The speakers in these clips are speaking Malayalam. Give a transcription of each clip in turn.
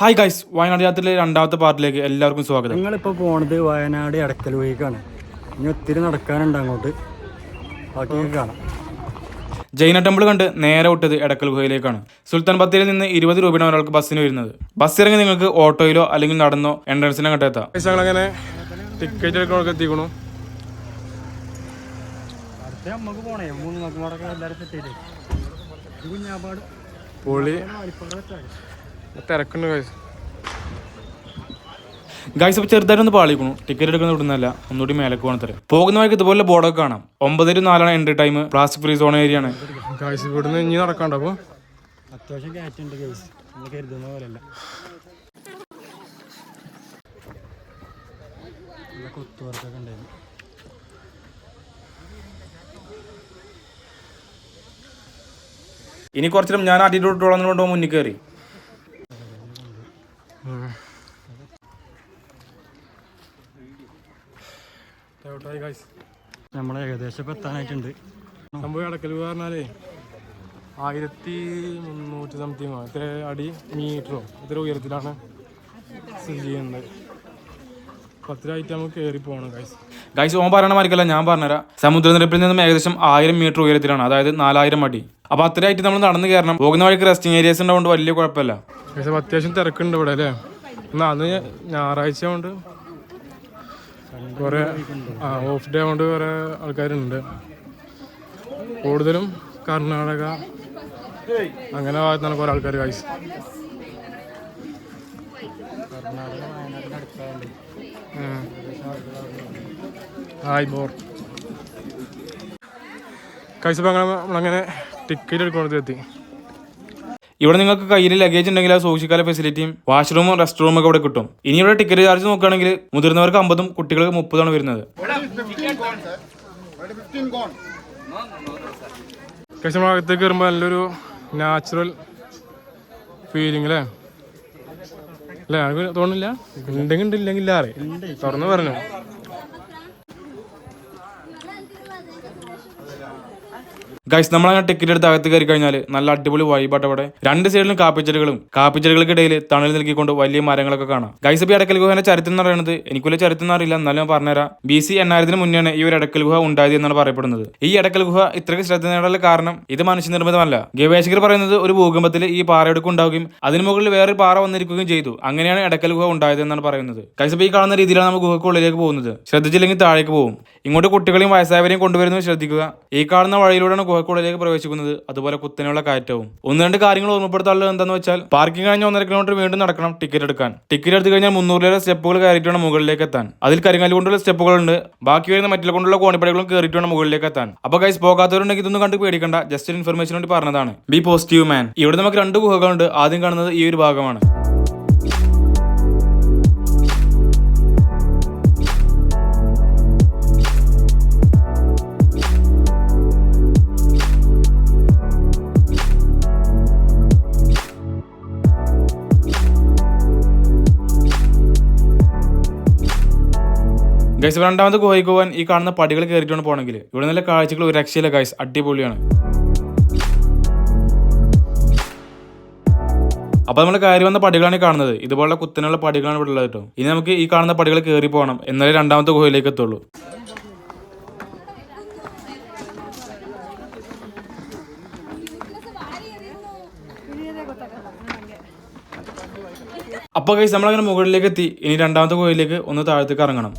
ഹായ് ഗൈസ് വയനാട് യാത്രയിലെ രണ്ടാമത്തെ പാർട്ടിലേക്ക് എല്ലാവർക്കും സ്വാഗതം. ഞങ്ങളിപ്പോൾ പോണത് വയനാട് അടക്കൽ വഴിക്കാണ്. ഇനി ഒത്തിരി നടക്കാനുണ്ട് അങ്ങോട്ട്. ബാക്കി കാണാം. ജൈന ടെമ്പിൾ കണ്ട് നേരെ വിട്ടത് എടക്കൽ ഗുഹയിലേക്കാണ്. സുൽത്താൻ ബത്തേരിയിൽ നിന്ന് ഇരുപത് രൂപയാണ് ഒരാൾക്ക് ബസ്സിന് വരുന്നത്. ബസ് ഇറങ്ങി നിങ്ങൾക്ക് ഓട്ടോയിലോ അല്ലെങ്കിൽ നടന്നോ എൻട്രൻസിനെ കണ്ടെത്താം അങ്ങനെ ടിക്കറ്റ് എടുക്കണമൊക്കെ എത്തിക്കണു. അടുത്ത നമുക്ക് പോണേ. മൂന്ന് എല്ലാവരും പൊളി തിരക്കുണ്ട് ഗൈസ് ഗൈസ് അപ്പോൾ ചെറുതായിട്ടൊന്ന് പാളിക്കണു ടിക്കറ്റ് എടുക്കുന്ന വിടുന്നല്ല ഒന്നുകൂടി മേലേക്ക് പോകണം തരാം പോകുന്ന വഴിക്ക് ഇതുപോലെ ബോർഡൊക്കെ കാണാം. ഒമ്പത് ടു നാലാണ് entry time plastic free zone area ആണ്. ഗൈസ് ഇവിടുന്ന് ഇനി നടക്കണ്ട അപ്പോൾ അത്യാവശ്യം കയറ്റുണ്ട് കേസ് നമ്മൾ കരുതുന്ന പോലെയല്ല. നല്ല ഉണ്ടായിരുന്നു ഇനി കുറച്ചിലും ഞാൻ ആദ്യമായിട്ട് കൊണ്ട് മുന്നിൽ കയറി. ഗൈസ് നമ്മൾ ഏകദേശം ഇപ്പം എത്താനായിട്ടുണ്ട്. സംഭവം അടക്കൽ പറഞ്ഞാലേ ആയിരത്തി മുന്നൂറ്റി സംതിങ് ഇത്ര അടി മീറ്ററോ ഇത്ര ഉയരത്തിലാണ് സ്ഥിതി ചെയ്യുന്നത്. പത്തിരായിട്ട് നമുക്ക് കയറി പോകണം ഗൈസ് ഗൈസ് ഓൻ പറയണ മാതിരിക്കല്ല ഞാൻ പറഞ്ഞുതരാം. സമുദ്രനിരപ്പിൽ നിന്നും ഏകദേശം ആയിരം മീറ്റർ ഉയരത്തിലാണ് അതായത് നാലായിരം അടി. അപ്പൊ അത്രയായിട്ട് നമ്മൾ നടന്നു കയറണം. പോകുന്ന വഴിക്ക് റെസ്റ്റിംഗ് ഏരിയസ് ഉണ്ടാവുകൊണ്ട് വലിയ കുഴപ്പമില്ല. അത്യാവശ്യം തിരക്കുണ്ട് ഇവിടെ അല്ലേ? അന്ന് ഞായറാഴ്ച കൊണ്ട് കുറേ ആ ഓഫ് ഡേ കൊണ്ട് കുറേ ആൾക്കാരുണ്ട്. കൂടുതലും കർണാടക അങ്ങനെ ഭാഗത്താണ് കുറേ ആൾക്കാർ ഗൈസ് കഴിച്ചപ്പോ അങ്ങനെ നമ്മളങ്ങനെ ടിക്കറ്റ് എടുക്കുന്നത് എത്തി. ഇവിടെ നിങ്ങൾക്ക് കയ്യിൽ ലഗേജ് ഉണ്ടെങ്കിൽ ആ സൂക്ഷിക്കാല ഫെസിലിറ്റിയും വാഷ്റൂമും റെസ്റ്റ് റൂമും ഒക്കെ ഇവിടെ കിട്ടും. ഇനി ഇവിടെ ടിക്കറ്റ് ചാർജ് നോക്കുകയാണെങ്കിൽ മുതിർന്നവർക്ക് അമ്പതും കുട്ടികൾക്ക് മുപ്പതാണ് വരുന്നത്. ഭാഗത്തേക്ക് വരുമ്പോൾ കയറുമ്പോൾ നല്ലൊരു നാച്ചുറൽ ഫീലിംഗ് അല്ലേ അല്ലേ എനിക്ക് തോന്നില്ല ഉണ്ടെങ്കിൽ ഉണ്ടില്ലെങ്കിൽ ഇല്ലാറേ തുറന്ന് പറഞ്ഞു. ഗൈസ് നമ്മളങ്ങനെ ടിക്കറ്റ് എടുത്ത് അകത്ത് കയറി കഴിഞ്ഞാൽ നല്ല അടിപൊളി വൈബാട്ട് അവിടെ. രണ്ട് സൈഡിലും കാപ്പിച്ചെടികളും. കാപ്പിച്ചെടികൾക്കിടയിൽ തണൽ നൽകിക്കൊണ്ട് വലിയ മരങ്ങളൊക്കെ കാണാം. ഗൈസ് ഇപ്പോൾ അടക്കൽ ഗുഹേന്റെ ചരിത്രം എന്ന് പറയുന്നത് എനിക്കുള്ള ചരിത്രം അറിയില്ല എന്നാലും ഞാൻ പറഞ്ഞുതരാം. ബി സി എണ്ണായിരത്തിന് മുന്നെയാണ് ഈ ഒരു അടക്കൽ ഗുഹ ഉണ്ടായത് എന്നാണ് പറയപ്പെടുന്നത്. ഈ അടക്കൽ ഗുഹ ഇത്രയ്ക്ക് ശ്രദ്ധ നേടാനുള്ള കാരണം ഇത് മനുഷ്യനിർമ്മിതമല്ല ഗവേഷകർ പറയുന്നത് ഒരു ഭൂകമ്പത്തിൽ ഈ പാറയെടുക്കും ഉണ്ടാവുകയും അതിന് മുകളിൽ വേറൊരു പാറ വന്നിരിക്കുകയും ചെയ്തു. അങ്ങനെയാണ് ഇടക്കൽ ഗുഹ ഉണ്ടായത് എന്നാണ് പറയുന്നത്. കൈസപ്പ് ഈ കാണുന്ന രീതിയിലാണ് നമ്മൾ ഗുഹക്കുള്ളിലേക്ക് പോകുന്നത്. ശ്രദ്ധിച്ചില്ലെങ്കിൽ താഴേക്ക് പോകും. ഇങ്ങോട്ട് കുട്ടികളെയും വയസ്സായവരെയും കൊണ്ടുവരുന്നത് ശ്രദ്ധിക്കുക. ഈ കാണുന്ന വഴിയിലൂടെയാണ് ഗുഹക്കുള്ളിലേക്ക് പ്രവേശിക്കുന്നത്. അതുപോലെ കുത്തനെയുള്ള കയറ്റവും. ഒന്ന് രണ്ട് കാര്യങ്ങൾ ഓർമ്മപ്പെടുത്താനുള്ളത് എന്താന്ന് വെച്ചാൽ പാർക്കിംഗ് കഴിഞ്ഞ ഒന്നര കിലോമീറ്റർ വീണ്ടും നടക്കണം ടിക്കറ്റ് എടുക്കാൻ. ടിക്കറ്റ് എടുത്തു കഴിഞ്ഞാൽ മുന്നൂറിലേറെ സ്റ്റെപ്പുകൾ കയറിയിട്ട് വേണം മുകളിലേക്ക് എത്താൻ. അതിൽ കരിങ്ങാലി കൊണ്ടുള്ള സ്റ്റെപ്പുകളുണ്ട് ബാക്കി വരുന്ന മറ്റുള്ള കൊണ്ടുള്ള കോണിപ്പടികളും കയറിയിട്ട് വേണം മുകളിലേക്ക് എത്താൻ. അപ്പൊ കൈസ് പോകാത്തവരുണ്ടെങ്കിൽ ഇതൊന്നും കണ്ട് പേടിക്കണ്ട. ജസ്റ്റ് ഇൻഫർമേഷൻ വേണ്ടി പറഞ്ഞതാണ്. ബി പോസിറ്റീവ് മാൻ ഇവിടെ നമുക്ക് രണ്ട് ഗുഹകളുണ്ട്. ആദ്യം കാണുന്നത് ഈ ഒരു ഭാഗമാണ്. ഗൈസ് രണ്ടാമത് കോഴി പോകാൻ ഈ കാണുന്ന പടികൾ കയറിയിട്ടാണ് പോകണമെങ്കിൽ ഇവിടെ നല്ല കാഴ്ചകൾ ഒരു രക്ഷയില്ല ഗൈസ് അടിപൊളിയാണ്. അപ്പൊ നമ്മൾ കയറി വന്ന പടികളാണ് കാണുന്നത്. ഇതുപോലുള്ള കുത്തനുള്ള പടികളാണ് ഇവിടെ ഉള്ളത് കേട്ടോ. ഇനി നമുക്ക് ഈ കാണുന്ന പടികൾ കയറി പോകണം. എന്നാലേ രണ്ടാമത്തെ ഗുഹയിലേക്ക് എത്തുള്ളൂ. അപ്പൊ കൈസ് നമ്മളങ്ങനെ മുകളിലേക്ക് എത്തി. ഇനി രണ്ടാമത്തെ ഗുഹയിലേക്ക് ഒന്ന് താഴത്തേക്ക് ഇറങ്ങണം.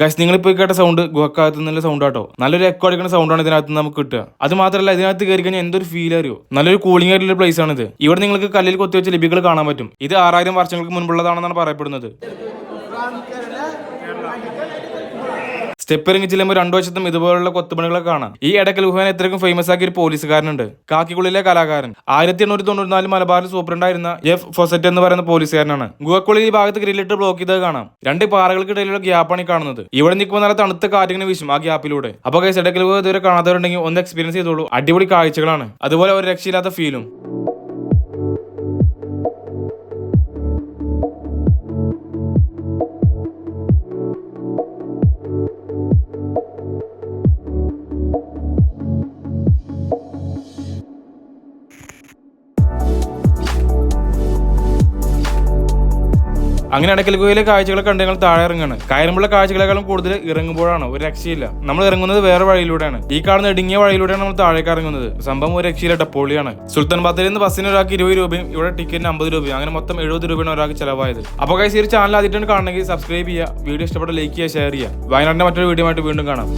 ഗൈസ് നിങ്ങളിപ്പോൾ കേട്ട സൗണ്ട് ഗുഹക്കകത്ത് നിന്നുള്ള സൗണ്ട് ആട്ടോ. നല്ലൊരു എക്കോ അടിക്കുന്ന സൗണ്ടാണ് ഇതിനകത്ത് നമുക്ക് കിട്ടുക. അത് മാത്രമല്ല ഇതിനകത്ത് കയറി കഴിഞ്ഞാൽ എന്തൊരു ഫീൽ അറിയോ? നല്ലൊരു കൂളിംഗ് ആയിട്ടുള്ള പ്ലേസ് ആണ് ഇത് ഇവിടെ നിങ്ങൾക്ക് കല്ലിൽ കൊത്തിവെച്ച ലിപികൾ കാണാൻ പറ്റും. ഇത് ആറായിരം വർഷങ്ങൾക്ക് മുൻപുള്ളതാണെന്നാണ് പറയപ്പെടുന്നത്. സ്റ്റെപ്പ് ഇറങ്ങി ചെല്ലുമ്പോൾ രണ്ടു വശത്തും ഇതുപോലുള്ള കൊത്തുപണികളൊക്കെ കാണാം. ഈ ഇടയ്ക്കൽ ഗുഹനെ ഇത്രയ്ക്കും ഫേമസ് ആക്കിയ ഒരു പോലീസുകാരനുണ്ട്. കാക്കിക്കുള്ളിലെ കലാകാരൻ. ആയിരത്തി എണ്ണൂറ്റി തൊണ്ണൂറ്റിനാല് മലബാറിൽ സൂപ്രണ്ടായിരുന്ന എഫ് ഫൊസറ്റ് എന്ന് പറയുന്ന പോലീസുകാരനാണ്. ഗുഹക്കുള്ളിൽ ഈ ഭാഗത്ത് ഗ്രില്ലിട്ട് ബ്ലോക്ക് ചെയ്തത് കാണാം. രണ്ട് പാറകൾക്കിടയിലുള്ള ഗ്യാപ്പാണ് ഈ കാണുന്നത്. ഇവിടെ നിൽക്കുമ്പോൾ നല്ല തണുത്ത കാറ്റിങ്ങനെ വീശും ആ ഗ്യാപ്പിലൂടെ അപ്പൊ കൈസ് ഇടയ്ക്കൽ ഗുഹ ഇതുവരെ കാണാത്തവരുണ്ടെങ്കിൽ ഒന്ന് എക്സ്പീരിയൻസ് ചെയ്തോളൂ. അടിപൊളി കാഴ്ചകളാണ്. അതുപോലെ ഒരു രക്ഷയില്ലാത്ത ഫീലും അങ്ങനെ അടക്കൽ ഗുഹയിലെ കാഴ്ചകൾ കണ്ട് ഞങ്ങൾ താഴെ ഇറങ്ങാണ്. കയറുമ്പോഴുള്ള കാഴ്ചകളെക്കാളും കൂടുതൽ ഇറങ്ങുമ്പോഴാണ്. ഒരു രക്ഷയില്ല. നമ്മൾ ഇറങ്ങുന്നത് വേറെ വഴിയിലൂടെയാണ്. ഈ കാണുന്ന ഇടുങ്ങിയ വഴിയിലൂടെയാണ് നമ്മൾ താഴേക്ക് ഇറങ്ങുന്നത്. സംഭവം ഒരു രക്ഷയില്ല പൊളിയാണ്. സുൽത്താൻ ബാത്തയിൽ നിന്ന് ബസ്സിന് ഒരാൾക്ക് ഇരുപത് രൂപയും ഇവിടെ ടിക്കറ്റിന് അമ്പത് രൂപയും അങ്ങനെ മൊത്തം എഴുപത് രൂപയാണ് ഒരാൾക്ക് ചിലവായത്. അപ്പോൾ കൈസ് ഈ ചാനൽ ആദ്യമായിട്ടാണ് കാണണമെങ്കിൽ സബ്സ്ക്രൈബ് ചെയ്യുക. വീഡിയോ ഇഷ്ടപ്പെട്ട ലൈക്ക് ചെയ്യുക ഷെയർ ചെയ്യുക. വയനാടിന്റെ മറ്റൊരു വീഡിയോ ആയിട്ട് വീണ്ടും കാണാം.